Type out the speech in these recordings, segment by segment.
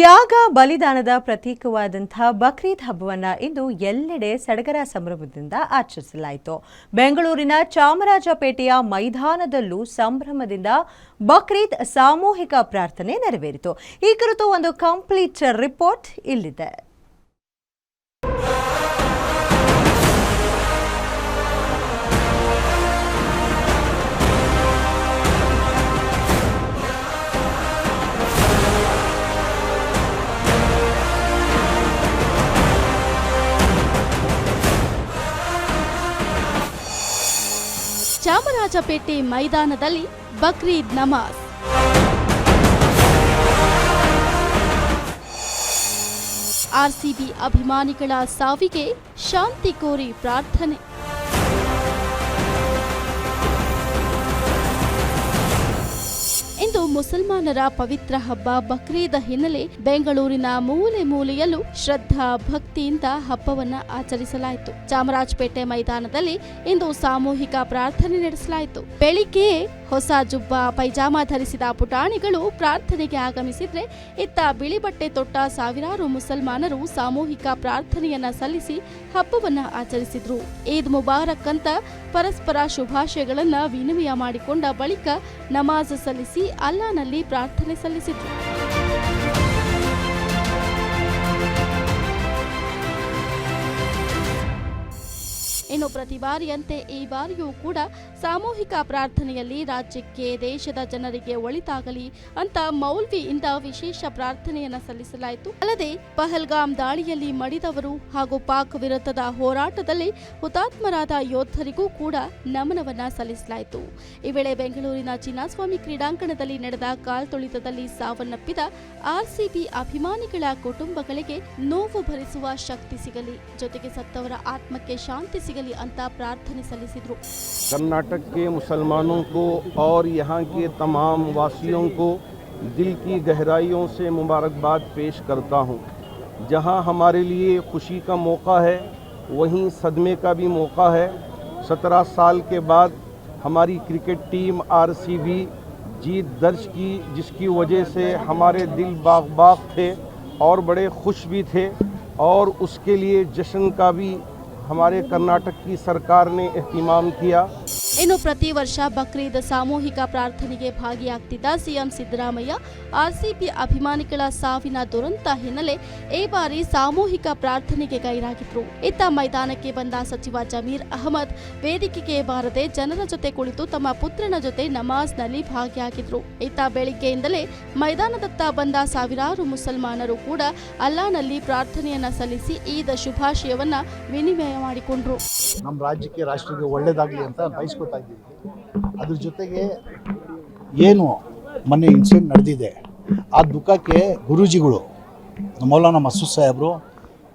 ತ್ಯಾಗ ಬಲಿದಾನದ ಪ್ರತೀಕವಾದಂಥ ಬಕ್ರೀದ್ ಹಬ್ಬವನ್ನು ಇಂದು ಎಲ್ಲೆಡೆ ಸಡಗರ ಸಂಭ್ರಮದಿಂದ ಆಚರಿಸಲಾಯಿತು. ಬೆಂಗಳೂರಿನ ಚಾಮರಾಜಪೇಟೆಯ ಮೈದಾನದಲ್ಲೂ ಸಂಭ್ರಮದಿಂದ ಬಕ್ರೀದ್ ಸಾಮೂಹಿಕ ಪ್ರಾರ್ಥನೆ ನೆರವೇರಿತು. ಈ ಕುರಿತು ಒಂದು ಕಂಪ್ಲೀಟ್ ರಿಪೋರ್ಟ್ ಇಲ್ಲಿದೆ. ಚಾಮರಾಜಪೇಟೆ ಮೈದಾನದಲ್ಲಿ ಬಕ್ರೀದ್ ನಮಾಜ್. ಆರ್ಸಿಬಿ ಅಭಿಮಾನಿಗಳ ಸಾವಿಗೆ ಶಾಂತಿ ಕೋರಿ ಪ್ರಾರ್ಥನೆ. ಮುಸಲ್ಮಾನರ ಪವಿತ್ರ ಹಬ್ಬ ಬಕ್ರೀದ ಹಿನ್ನೆಲೆ ಬೆಂಗಳೂರಿನ ಮೂಲೆ ಮೂಲೆಯಲ್ಲೂ ಶ್ರದ್ಧಾ ಭಕ್ತಿಯಿಂದ ಹಬ್ಬವನ್ನ ಆಚರಿಸಲಾಯಿತು. ಚಾಮರಾಜಪೇಟೆ ಮೈದಾನದಲ್ಲಿ ಇಂದು ಸಾಮೂಹಿಕ ಪ್ರಾರ್ಥನೆ ನಡೆಸಲಾಯಿತು. ಬೆಳಿಗ್ಗೆ ಹೊಸ ಜುಬ್ಬ ಪೈಜಾಮ ಧರಿಸಿದ ಪುಟಾಣಿಗಳು ಪ್ರಾರ್ಥನೆಗೆ ಆಗಮಿಸಿದ್ರೆ, ಇತ್ತ ಬಿಳಿ ಬಟ್ಟೆ ತೊಟ್ಟ ಸಾವಿರಾರು ಮುಸಲ್ಮಾನರು ಸಾಮೂಹಿಕ ಪ್ರಾರ್ಥನೆಯನ್ನ ಸಲ್ಲಿಸಿ ಹಬ್ಬವನ್ನ ಆಚರಿಸಿದ್ರು. ಈದ್ ಮುಬಾರಕ್ ಅಂತ ಪರಸ್ಪರ ಶುಭಾಶಯಗಳನ್ನ ವಿನಿಮಯ ಮಾಡಿಕೊಂಡ ಬಳಿಕ ನಮಾಜ್ ಸಲ್ಲಿಸಿ ಅಲ್ಲಾನಲ್ಲಿ ಪ್ರಾರ್ಥನೆ ಸಲ್ಲಿಸಿದ್ರು. ಇನ್ನು ಪ್ರತಿ ಬಾರಿಯಂತೆ ಈ ಬಾರಿಯೂ ಕೂಡ ಸಾಮೂಹಿಕ ಪ್ರಾರ್ಥನೆಯಲ್ಲಿ ರಾಜ್ಯಕ್ಕೆ, ದೇಶದ ಜನರಿಗೆ ಒಳಿತಾಗಲಿ ಅಂತ ಮೌಲ್ವಿಯಿಂದ ವಿಶೇಷ ಪ್ರಾರ್ಥನೆಯನ್ನು ಸಲ್ಲಿಸಲಾಯಿತು. ಅಲ್ಲದೆ ಪಹಲ್ಗಾಮ್ ದಾಳಿಯಲ್ಲಿ ಮಡಿದವರು ಹಾಗೂ ಪಾಕ್ ವಿರುದ್ಧದ ಹೋರಾಟದಲ್ಲಿ ಹುತಾತ್ಮರಾದ ಯೋಧರಿಗೂ ಕೂಡ ನಮನವನ್ನ ಸಲ್ಲಿಸಲಾಯಿತು. ಈ ವೇಳೆ ಬೆಂಗಳೂರಿನ ಚಿನ್ನಸ್ವಾಮಿ ಕ್ರೀಡಾಂಗಣದಲ್ಲಿ ನಡೆದ ಕಾಲ್ತುಳಿತದಲ್ಲಿ ಸಾವನ್ನಪ್ಪಿದ ಆರ್ಸಿಬಿ ಅಭಿಮಾನಿಗಳ ಕುಟುಂಬಗಳಿಗೆ ನೋವು ಭರಿಸುವ ಶಕ್ತಿ ಸಿಗಲಿ. ಜೊತೆಗೆ ಸತ್ತವರ ಆತ್ಮಕ್ಕೆ ಶಾಂತಿ ಸಿಗಲಿ ಅಂತ ಪ್ರಾರ್ಥನೆ ಸಲ್ಲಿಸಿದ್ರು कर्नाटक के मुसलमानों को और यहाँ के तमाम वासियों को दिल की गहराइयों से मुबारकबाद पेश करता हूँ जहाँ हमारे लिए खुशी का मौका है वहीं सदमे का भी मौका है सत्रह साल के बाद हमारी क्रिकेट टीम आरसीबी जीत दर्ज की जिसकी वजह से हमारे दिल बाग बाग थे और बड़े खुश भी थे और उसके लिए जश्न का भी हमारे कर्नाटक की सरकार ने अहतमाम किया। ಇನ್ನು ಪ್ರತಿ ವರ್ಷ ಬಕ್ರೀದ್ ಸಾಮೂಹಿಕ ಪ್ರಾರ್ಥನೆಗೆ ಭಾಗಿಯಾಗ್ತಿದ್ದ ಸಿಎಂ ಸಿದ್ದರಾಮಯ್ಯ ಆರ್ಸಿಬಿ ಅಭಿಮಾನಿಗಳ ಸಾವಿನ ದುರಂತ ಹಿನ್ನೆಲೆ ಈ ಬಾರಿ ಸಾಮೂಹಿಕ ಪ್ರಾರ್ಥನೆಗೆ ಗೈರಾಗಿದ್ರು. ಇತ್ತ ಮೈದಾನಕ್ಕೆ ಬಂದ ಸಚಿವ ಜಮೀರ್ ಅಹಮದ್ ವೇದಿಕೆಗೆ ಬಾರದೆ ಜನರ ಜೊತೆ ಕುಳಿತು ತಮ್ಮ ಪುತ್ರನ ಜೊತೆ ನಮಾಜ್ನಲ್ಲಿ ಭಾಗಿಯಾಗಿದ್ರು. ಇತ್ತ ಬೆಳಿಗ್ಗೆಯಿಂದಲೇ ಮೈದಾನದತ್ತ ಬಂದ ಸಾವಿರಾರು ಮುಸಲ್ಮಾನರು ಕೂಡ ಅಲ್ಲಾನಲ್ಲಿ ಪ್ರಾರ್ಥನೆಯನ್ನ ಸಲ್ಲಿಸಿ ಈದ ಶುಭಾಶಯವನ್ನ ವಿನಿಮಯ ಮಾಡಿಕೊಂಡ್ರು. ನಮ್ಮ ರಾಜ್ಯಕ್ಕೆ, ರಾಷ್ಟ್ರಕ್ಕೆ ಒಳ್ಳೇದಾಗಲಿ ಅಂತ ಇದ್ದೀವಿ ಅದ್ರ ಜೊತೆಗೆ ಏನು ಮೊನ್ನೆ ಇನ್ಸಿಡೆಂಟ್ ನಡೆದಿದೆ. ಆ ದುಃಖಕ್ಕೆ ಗುರೂಜಿಗಳು ಮೌಲಾನ ಮಸೂದ್ ಸಾಹೇಬರು,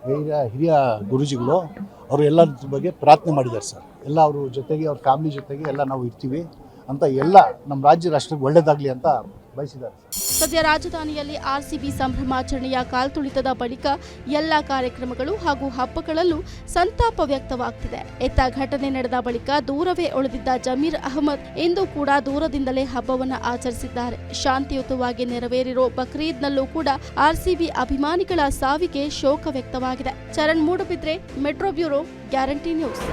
ಹಿರಿಯ ಹಿರಿಯ ಗುರೂಜಿಗಳು, ಅವರು ಎಲ್ಲರ ಬಗ್ಗೆ ಪ್ರಾರ್ಥನೆ ಮಾಡಿದ್ದಾರೆ ಸರ್. ಎಲ್ಲ ಅವ್ರ ಜೊತೆಗೆ, ಅವ್ರ ಫ್ಯಾಮಿಲಿ ಜೊತೆಗೆ ಎಲ್ಲ ನಾವು ಇರ್ತೀವಿ ಅಂತ ಎಲ್ಲ ನಮ್ಮ ರಾಜ್ಯ ರಾಷ್ಟ್ರಕ್ಕೆ ಒಳ್ಳೆಯದಾಗಲಿ ಅಂತ ಬಯಸಿದ್ದಾರೆ ಸದ್ಯ ರಾಜಧಾನಿಯಲ್ಲಿ ಆರ್ಸಿಬಿ ಸಂಭ್ರಮಾಚರಣೆಯ ಕಾಲ್ತುಳಿತದ ಬಳಿಕ ಎಲ್ಲ ಕಾರ್ಯಕ್ರಮಗಳು ಹಾಗೂ ಹಬ್ಬಗಳಲ್ಲೂ ಸಂತಾಪ ವ್ಯಕ್ತವಾಗ್ತಿದೆ. ಇತ್ತ ಘಟನೆ ನಡೆದ ಬಳಿಕ ದೂರವೇ ಉಳಿದಿದ್ದ ಜಮೀರ್ ಅಹಮದ್ ಇಂದು ಕೂಡ ದೂರದಿಂದಲೇ ಹಬ್ಬವನ್ನು ಆಚರಿಸಿದ್ದಾರೆ. ಶಾಂತಿಯುತವಾಗಿ ನೆರವೇರಿರೋ ಬಕ್ರೀದ್ನಲ್ಲೂ ಕೂಡ ಆರ್ಸಿಬಿ ಅಭಿಮಾನಿಗಳ ಸಾವಿಗೆ ಶೋಕ ವ್ಯಕ್ತವಾಗಿದೆ. Charan Moodbidri, metro bureau, guarantee news.